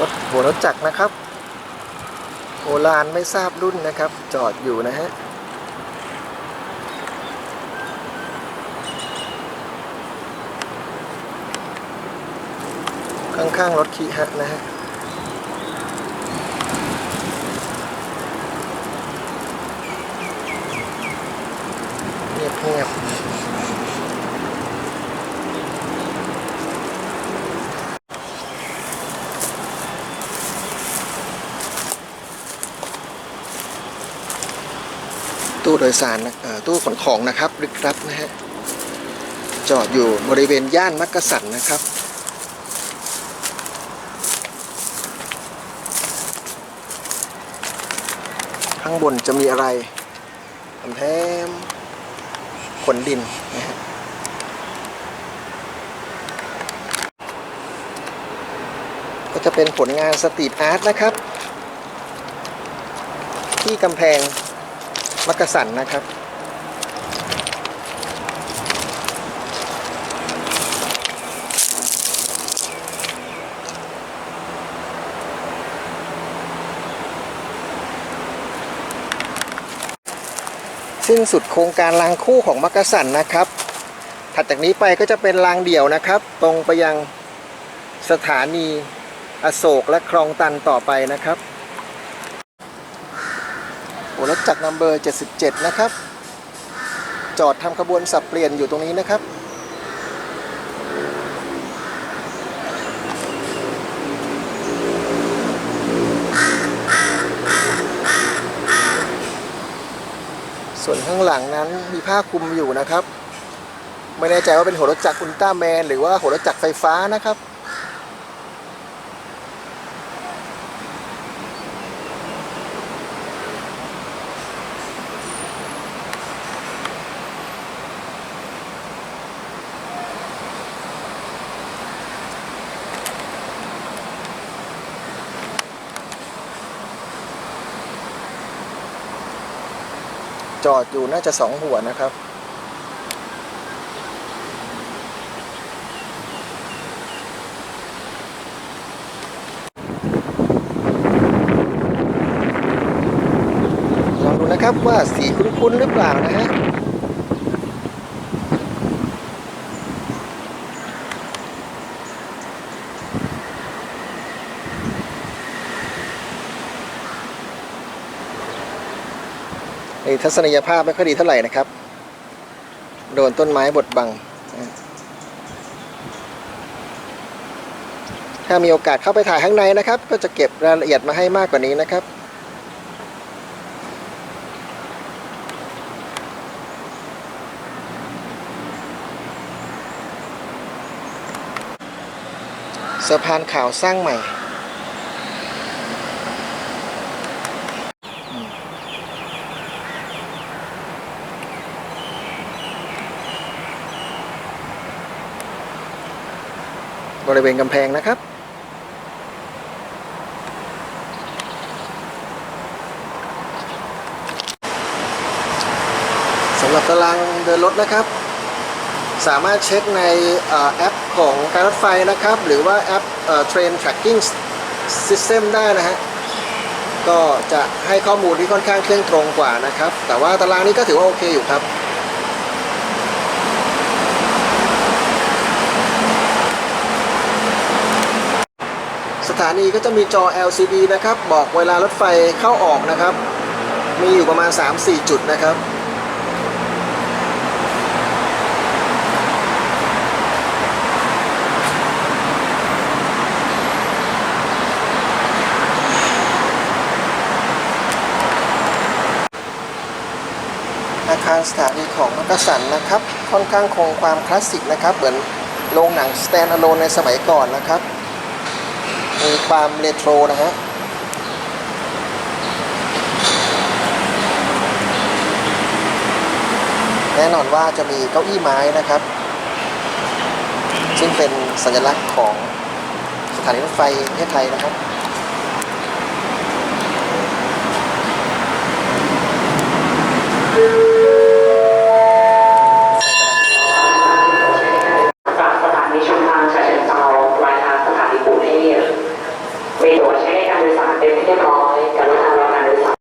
รถหัวรถจักรนะครับโอลานไม่ทราบรุ่นนะครับ จอดอยู่นะฮะข้างๆรถคีฮะนะฮะเงียบเตู้โดยสารตู้ขนของนะครับลึกลับนะฮะจอดอยู่บริเวณย่านมักกะสันนะครับข้างบนจะมีอะไรทำแทมขนดินนะฮะก็จะเป็นผลงานสตรีทอาร์ตนะครับ ที่กำแพง มักกะสันนะครับ สิ้นสุดโครงการรางคู่ของมักกะสันนะครับ ถัดจากนี้ไปก็จะเป็นรางเดี่ยวนะครับ ตรงไปยังสถานีอโศกและคลองตันต่อไปนะครับ โอ้รถจักรนัมเบอร์ 77 นะครับ จอดทำขบวนสับเปลี่ยนอยู่ตรงนี้นะครับ ส่วนข้างหลังนั้นมีผ้าคลุมอยู่นะครับ ไม่แน่ใจว่าเป็นหัวรถจักรอุลตร้าแมน หรือว่าหัวรถจักรไฟฟ้านะครับ จอดอยู่น่าจะสองหัวนะครับ ลองดูนะครับว่าสีคุ้นๆหรือเปล่านะฮะ ทัศนียภาพไม่ค่อยดีเท่าไหร่นะครับ โดนต้นไม้บดบัง ถ้ามีโอกาสเข้าไปถ่ายข้างในนะครับ ก็จะเก็บรายละเอียดมาให้มากกว่านี้นะครับสะพานข่าวสร้างใหม่ บริเวณกำแพงนะครับ สำหรับตารางเดินรถนะครับ สามารถเช็คในอแอปของการรถไฟนะครับ หรือว่าแอปเอ่อ Train Tracking System ได้นะฮะก็จะให้ข้อมูลที่ค่อนข้างเครื่องตรงกว่านะครับ แต่ว่าตารางนี้ก็ถือว่าโอเคอยู่ครับ ถานีก็จะมีจอ LCD นะครับ บอกเวลารถไฟเข้าออกนะครับ มีอยู่ประมาณ 3-4 จุดนะครับอาคารสถานีของมักกะสันนะครับ ค่อนข้างคงความคลาสสิกนะครับ เหมือนโรงหนัง stand alone ในสมัยก่อนนะครับ มีความเรโทรนะฮะแน่นอนว่าจะมีเก้าอี้ไม้นะครับ ซึ่งเป็นสัญลักษณ์ของสถานีรถไฟประเทศไทยนะครับ Thank